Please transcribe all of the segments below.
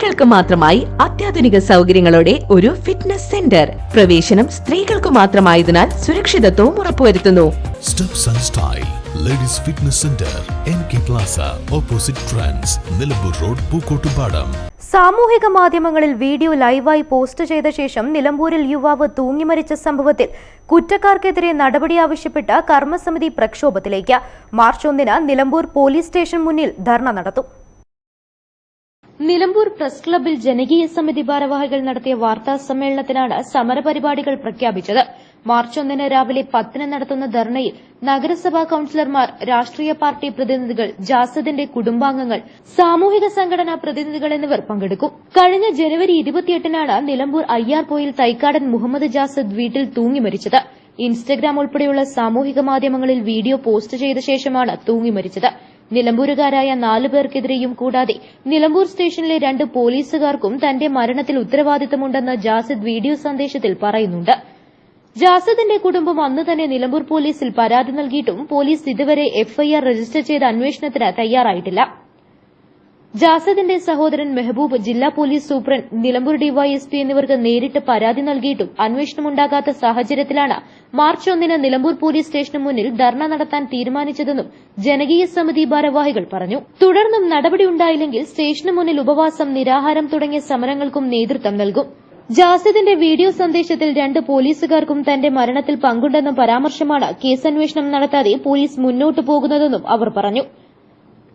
സ്ത്രീകൾക്ക് മാത്രമായി അത്യാധുനിക സൗകര്യങ്ങളോടെ ഒരു ഫിറ്റ്നസ് സെന്റർ പ്രവേശനം സ്ത്രീകൾക്ക് മാത്രമായതിനാൽ സുരക്ഷിതത്വവും ഉറപ്പുവരുത്തുന്നു. Ladies fitness centre N K plaza opposite trans Nilambur road Pookkottupadam സാമൂഹിക മാധ്യമങ്ങളിൽ വീഡിയോ ലൈവായി പോസ്റ്റ് ചെയ്ത ശേഷം നിലമ്പൂരിൽ യുവാവ് തൂങ്ങിമരിച്ച സംഭവത്തിൽ കുറ്റക്കാർക്കെതിരെ നടപടി ആവശ്യപ്പെട്ട കർമ്മസമിതി പ്രക്ഷോഭത്തിലേക്ക്. മാർച്ച് ഒന്നിന് നിലമ്പൂർ പോലീസ് സ്റ്റേഷൻ മുന്നിൽ ധർണ നടത്തും. നിലമ്പൂർ പ്രസ് ക്ലബ്ബിൽ ജനകീയ സമിതി ഭാരവാഹികൾ നടത്തിയ വാർത്താ സമ്മേളനത്തിനാണ് സമരപരിപാടികൾ പ്രഖ്യാപിച്ചത്. മാർച്ച് ഒന്നിന് രാവിലെ പത്തിന് നടത്തുന്ന ധർണയിൽ നഗരസഭാ കൌൺസിലർമാർ രാഷ്ട്രീയ പാർട്ടി പ്രതിനിധികൾ ജാസദിന്റെ കുടുംബാംഗങ്ങൾ സാമൂഹിക സംഘടനാ പ്രതിനിധികൾ എന്നിവർ പങ്കെടുക്കും. കഴിഞ്ഞ ജനുവരി ഇരുപത്തിയെട്ടിനാണ് നിലമ്പൂർ അയ്യാർപോയിൽ തൈക്കാടൻ മുഹമ്മദ് ജാസദ് വീട്ടിൽ തൂങ്ങി മരിച്ചത്. ഇൻസ്റ്റഗ്രാം ഉൾപ്പെടെയുള്ള സാമൂഹിക മാധ്യമങ്ങളിൽ വീഡിയോ പോസ്റ്റ് ചെയ്ത ശേഷമാണ് തൂങ്ങി മരിച്ചത്. നിലമ്പൂരുകാരായ നാലു പേർക്കെതിരെയും കൂടാതെ നിലമ്പൂർ സ്റ്റേഷനിലെ രണ്ട് പോലീസുകാർക്കും തന്റെ മരണത്തിൽ ഉത്തരവാദിത്തമുണ്ടെന്ന് ജാസിദ് വീഡിയോ സന്ദേശത്തിൽ പറയുന്നുണ്ട്. ജാസിദിന്റെ കുടുംബം അന്ന് തന്നെ നിലമ്പൂർ പോലീസിൽ പരാതി നൽകിയിട്ടും പോലീസ് ഇതുവരെ എഫ്ഐആർ രജിസ്റ്റർ ചെയ്ത അന്വേഷണത്തിന് തയ്യാറായിട്ടില്ല. ജാസിദിന്റെ സഹോദരൻ മെഹബൂബ് ജില്ലാ പോലീസ് സൂപ്രണ്ട് നിലമ്പൂർ ഡിവൈഎസ്പി എന്നിവർക്ക് നേരിട്ട് പരാതി നൽകിയിട്ടും അന്വേഷണമുണ്ടാകാത്ത സാഹചര്യത്തിലാണ് മാർച്ച് ഒന്നിന് നിലമ്പൂർ പോലീസ് സ്റ്റേഷന് മുന്നിൽ ധർണ നടത്താൻ തീരുമാനിച്ചതെന്നും ജനകീയ സമിതി ഭാരവാഹികൾ പറഞ്ഞു. തുടർന്നും നടപടിയുണ്ടായില്ലെങ്കിൽ സ്റ്റേഷന് മുന്നിൽ ഉപവാസം നിരാഹാരം തുടങ്ങിയ സമരങ്ങൾക്കും നേതൃത്വം നൽകും. ജാസിദിന്റെ വീഡിയോ സന്ദേശത്തിൽ രണ്ട് പോലീസുകാർക്കും തന്റെ മരണത്തിൽ പങ്കുണ്ടെന്ന പരാമർശമാണ് കേസന്വേഷണം നടത്താതെ പോലീസ് മുന്നോട്ടു പോകുന്നതെന്നും അവർ പറഞ്ഞു.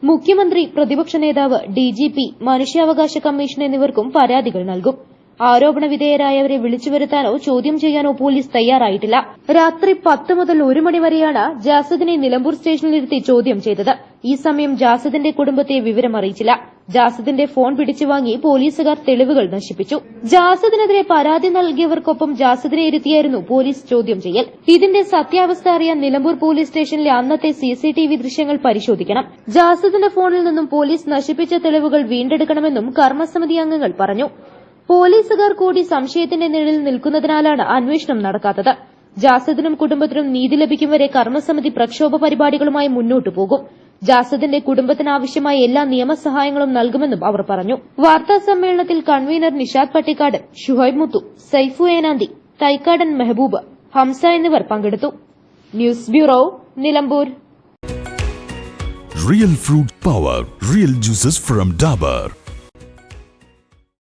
മുഖ്യമന്ത്രി പ്രതിപക്ഷ നേതാവ് ഡിജിപി മനുഷ്യാവകാശ കമ്മീഷൻ എന്നിവർക്കും പരാതികൾ നൽകും. ആരോപണ വിധേയരായവരെ വിളിച്ചു വരുത്താനോ ചോദ്യം ചെയ്യാനോ പോലീസ് തയ്യാറായിട്ടില്ല. രാത്രി പത്ത് മുതൽ ഒരു മണിവരെയാണ് ജാസദിനെ നിലമ്പൂർ സ്റ്റേഷനിലിരുത്തി ചോദ്യം ചെയ്തത്. ഈ സമയം ജാസദിന്റെ കുടുംബത്തെ വിവരമറിയിച്ചില്ല ജാസദിന്റെ ഫോൺ പിടിച്ചു വാങ്ങി പോലീസുകാർ തെളിവുകൾ നശിപ്പിച്ചു. ജാസദിനെതിരെ പരാതി നൽകിയവർക്കൊപ്പം ജാസദിനെ ഇരുത്തിയായിരുന്നു പോലീസ് ചോദ്യം ചെയ്യൽ. ഇതിന്റെ സത്യാവസ്ഥ അറിയാൻ നിലമ്പൂർ പോലീസ് സ്റ്റേഷനിലെ അന്നത്തെ സിസിടിവി ദൃശ്യങ്ങൾ പരിശോധിക്കണം. ജാസദിന്റെ ഫോണിൽ നിന്നും പോലീസ് നശിപ്പിച്ച തെളിവുകൾ വീണ്ടെടുക്കണമെന്നും കർമ്മസമിതി അംഗങ്ങൾ പറഞ്ഞു. പോലീസുകാർ കൂടി സംശയത്തിന്റെ നിഴലിൽ നിൽക്കുന്നതിനാലാണ് അന്വേഷണം നടക്കാത്തത്. ജാസദിനും കുടുംബത്തിനും നീതി ലഭിക്കും വരെ കർമ്മസമിതി പ്രക്ഷോഭ പരിപാടികളുമായി മുന്നോട്ടു പോകും. ജാസദിന്റെ കുടുംബത്തിനാവശ്യമായ എല്ലാ നിയമസഹായങ്ങളും നൽകുമെന്നും അവർ പറഞ്ഞു. വാർത്താ സമ്മേളനത്തിൽ കൺവീനർ നിഷാദ് പട്ടിക്കാട് ഷുഹൈബ് മുത്തു സൈഫു ഏനാന്തി തൈക്കാടൻ മെഹബൂബ് ഹംസ എന്നിവർ പങ്കെടുത്തു. News bureau Nilambur. Real fruit power real juices from Dabur.